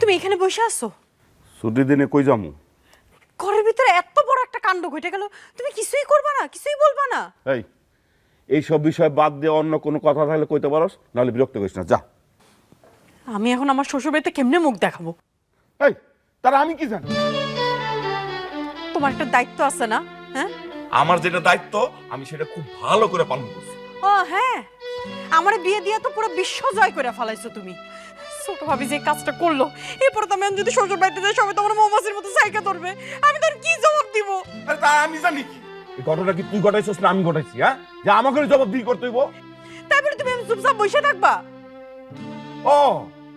তুমি এখানে বসে আছো? ছুটির দিনে কই যামু? ঘরের ভিতরে এত বড় একটা কাণ্ড ঘটে গেল তুমি কিছুই করবা না কিছুই বলবা না। এই এই সব বিষয় বাদ দিয়ে অন্য কোনো কথা থাকলে কইতে পারস? নাহলে বিরক্ত করিস না যা। আমি এখন আমার শ্বশুর বাড়িতে কেমনে মুখ দেখাবো? এই তারা আমি কি জানি? তোমার একটা দায়িত্ব আছে না হ্যাঁ? আমার যেটা দায়িত্ব আমি সেটা খুব ভালো করে পালন করছি। ও হ্যাঁ। আমার বিয়ে দিয়ে তো পুরো বিশ্ব জয় করে ফেলাইছো তুমি। ছোট ভাবি যে কাজটা করল এরপরে তো আমি যদি শ্বশুর বাড়িতে যাই সবাই তোমার মৌমাছির মতো সাইকে ধরবে। আমি তোর কি জবাব দিব? আরে তা আমি জানি কি। এই ঘটনা কি তুই ঘটাইছিস না আমি ঘটাইছি হ্যাঁ? যে আমাকে জবাব দিয়ে করতে হইব। তারপরে তুমি আমি চুপচাপ বসে থাকবা। ও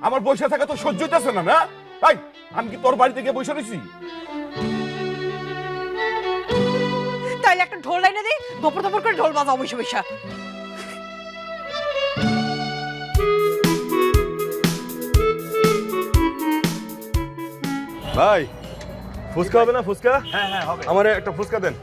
আমার বসে থাকা তো সহ্য হইতেছে না না? তাই আমি কি তোর বাড়িতে গিয়ে বসে রয়েছি তাইলে একটা ঢোল লাইনে দিই দপর দপর করে ঢোল বাজাও বসে বসে। ভাই ফুচকা হবে না ফুচকা? হ্যাঁ হ্যাঁ হবে। আমার একটা ফুচকা দেন।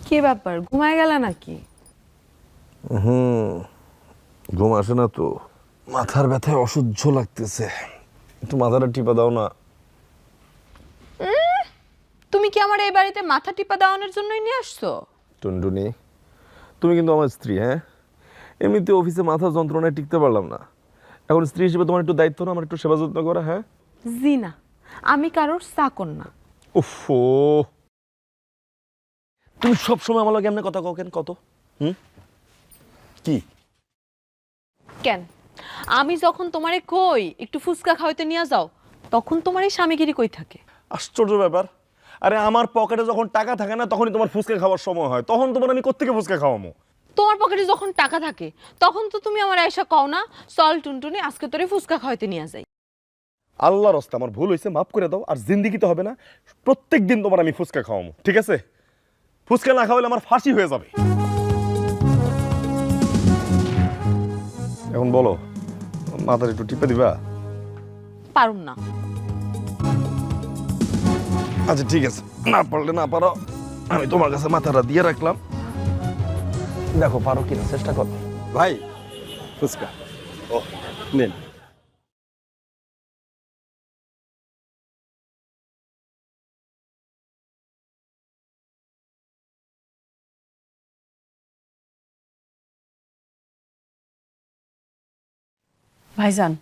কি ব্যাপার? ঘুমায় গেল নাকি? হুম। ঘুম আসে না তো। মাথার ব্যথায় অসহ্য লাগতেছে। একটু মাথাটা টিপা দাও না। তুমি কি আমার এই বাড়িতে মাথা টিপা দাওয়ানোর জন্যই নিয়ে আসছো? টুনটুনি তুমি কিন্তু আমার স্ত্রী হ্যাঁ? এমনিতে অফিসে মাথা যন্ত্রণায় টিকতে পারলাম না। এখন স্ত্রী হিসেবে তোমার একটু দায়িত্ব না আমার একটু সেবা যত্ন করা হ্যাঁ? জি না। আমি কারোর চাকর না। উফো তুমি সবসময় আমার লগে এমনি কথা কও কেন? কত? হুম? কি? কেন? আমি যখন তোমারে কই একটু ফুচকা খাওয়াইতে নিয়ে যাও তখন তোমার এই স্বামীগিরি কই থাকে? আশ্চর্য ব্যাপার। আরে আমার পকেটে যখন টাকা থাকে না তখনই তোমার ফুচকা খাওয়ার সময় হয়। তখন তোমার আমি কোত্থেকে ফুচকা খাওয়ামো? তোমার পকেটে যখন টাকা থাকে তখন তো তুমি আমার এসা কও না চল টুনটুনি আজকে তোরে ফুচকা খাওয়াইতে নিয়ে যাই। আল্লাহর রাস্তা আমার ভুল হয়েছে মাফ করে দাও আর জিন্দিগিতে হবে না। প্রত্যেক দিন তোমার আমি ফুচকা খাওয়াবো ঠিক আছে? ফুচকা না খাওয়ালে আমার ফাঁসি হয়ে যাবে। এখন বলো মাথার একটু টিপে দিবা? পারুম না। আচ্ছা ঠিক আছে। না পারলে না পারো আমি তোমার কাছে মাথাটা দিয়ে রাখলাম। দেখো পারো কিনা চেষ্টা করো। ভাই ফুচকা। ও নেন। ভাইজান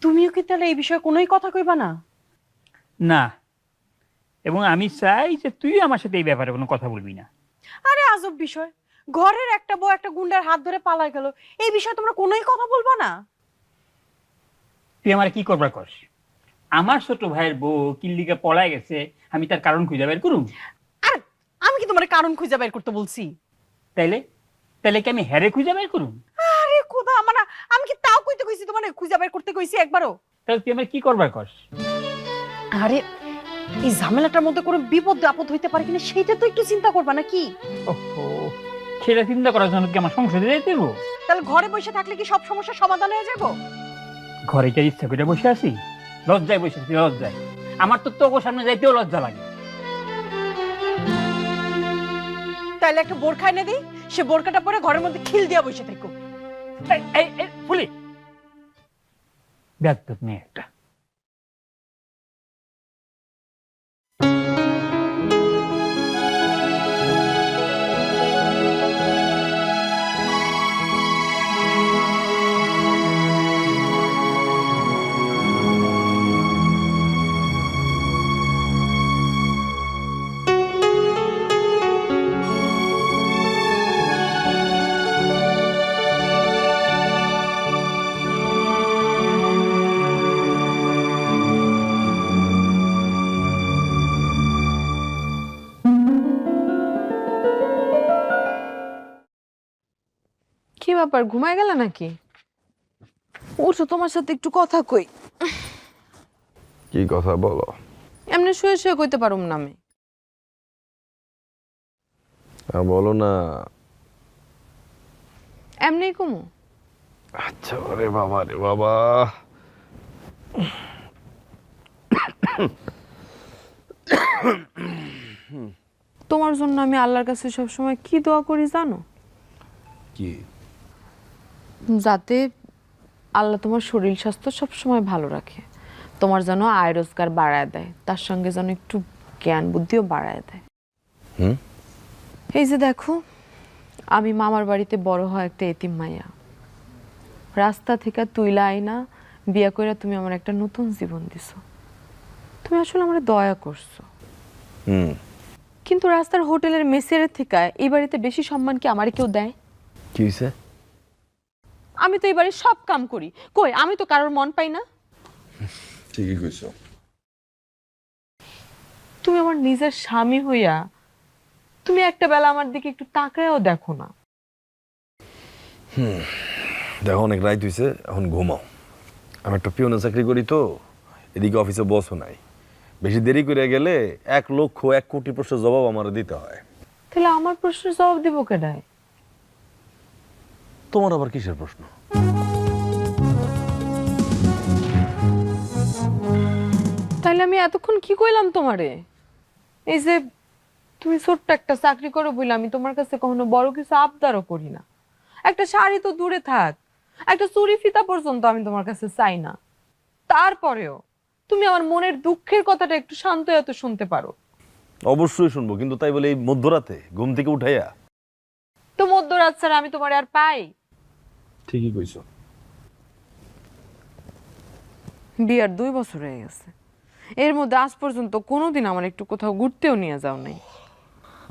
তুমিও কি তাহলে এই বিষয়ে কোনোই কথা কইবা না? না। এবং আমি চাই যে তুই আমার সাথে এই ব্যাপারে কোনো কথা বলবি না। আরে আজব বিষয়। ঘরের একটা বউ একটা গুন্ডার হাত ধরে পালাই গেল। এই বিষয়ে তোমরা কোনোই কথা বলবা না? তুই আমার কি করবার কর আমার ছোট ভাইয়ের বউ কিল্লিকে পলায় গেছে আমি তার কারণ খুঁজে বের করুম? আর আমি কি তোমার কারণ খুঁজে বের করতে বলছি? তাইলে? তাইলে কি আমি হ্যারে খুঁজে বের করুম? খোদা মানে আমি কি তাও কইতে কইছি তোমার? খুঁজে বের করতে কইছি একবারও। তাহলে তুই আমার কি করবার কর আরে এই ঝামেলাটার মধ্যে কোনো বিপদ আপদ হইতে পারে কিনা সেইটা তো একটু চিন্তা করবা নাকি ওহো সেটা চিন্তা করার জন্য কি আমার সংসদে যেতে হইব? তাহলে ঘরে বসে থাকলে কি সব সমস্যার সমাধান হয়ে যাব? ঘরে কি ইচ্ছা করে বসে আছি? লজ্জায় বসে আছি লজ্জায়। আমার তো তোর সামনে যাইতেও লজ্জা লাগে। তাহলে একটা বোরখা এনে দিই সে বোরখাটা পরে ঘরের মধ্যে খিল দিয়া বসে থেকো। এই এই এই ফুলি ব্যাগ মেয়ে একটা ব্যাপার ঘুমায় গেল নাকি? উঠো তোমার সাথে একটু কথা কই। কি কথা বলো? এমনি শুয়ে শুয়ে কইতে পারুম না আমি। আর বলো না। এমনি কমু? আচ্ছা রে বাবা রে বাবা। তোমার জন্য আমি আল্লাহর কাছে সবসময় কি দোয়া করি জানো? কি? যাতে আল্লাহ তোমার শরীর স্বাস্থ্য সবসময় ভালো রাখে। তোমার যেন আয় রোজগার বাড়ায় দেয় তার সঙ্গে যেন একটু জ্ঞান বুদ্ধিও বাড়ায় দেয়। এই যে দেখো আমি মামার বাড়িতে বড় হয় একটা এতিম মাইয়া। রাস্তা থেকে তুইলা আইনা বিয়া কইরা তুমি আমার একটা নতুন জীবন দিছো। তুমি আসলে আমার দয়া করছ। হুম। কিন্তু রাস্তার হোটেলের মেসের থেকে এই বাড়িতে বেশি সম্মান কি আমার কেউ দেয়? কি হয়েছে আমি তো এই বাড়ির সব কাম করি। কই আমি তো কারোর মন পাই না। ঠিকই কইছো। তুমি আমার নিজের স্বামী হইয়া তুমি একটা বেলা আমার দিকে একটু তাকায়ও দেখো না। দেখো অনেক রাইত হয়েছে এখন ঘুমাও। আমি একটা পিওনে চাকরি করি তো এদিকে অফিসে বসও নাই। বেশি দেরি করে গেলে এক লক্ষ এক কোটি প্রশ্নের জবাব আমার দিতে হয়। তাহলে আমার প্রশ্নের জবাব দিব কেডায়? তোমার আবার কিসের প্রশ্ন? তাহলে আমি এতক্ষণ কি কইলাম তোমারে? এই যে তুমি ছোট্ট একটা চাকরি করো বলে আমি তোমার কাছে কখনো বড় কিছু আবদারও করি না। একটা শাড়ি তো দূরে থাক একটা চুরি ফিতা পর্যন্ত আমি তোমার কাছে চাই না। তারপরেও তুমি আমার মনের দুঃখের কথাটা একটু শান্ত এত শুনতে পারো। অবশ্যই শুনব কিন্তু তাই বলে এই মধ্যরাতে ঘুম থেকে উঠাইয়া। তো মধ্যরাত ছাড়া আমি তোমার আর পাই? ঠিকই কইছো। বিয়ার দুই বছর হয়ে গেছে। এর মধ্যে আজ পর্যন্ত কোনোদিন আমার একটু কোথাও ঘুরতেও নিয়ে যাও নাই।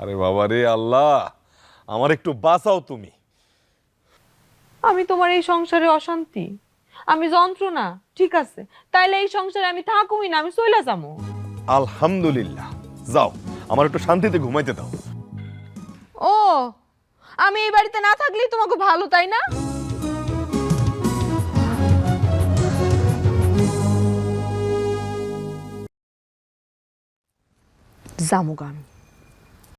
আরে বাবা রে আল্লাহ আমার একটু বাঁচাও তুমি। আমি তোমার এই সংসারে অশান্তি আমি যন্ত্রণা ঠিক আছে তাইলে এই সংসারে আমি থাকুই না আমি চলে যাব আলহামদুলিল্লাহ যাও আমার একটু শান্তিতে ঘুমাইতে দাও। ও আমি এই বাড়িতে না থাকলেই তোমাকে ভালো তাই না? জামুগা আমি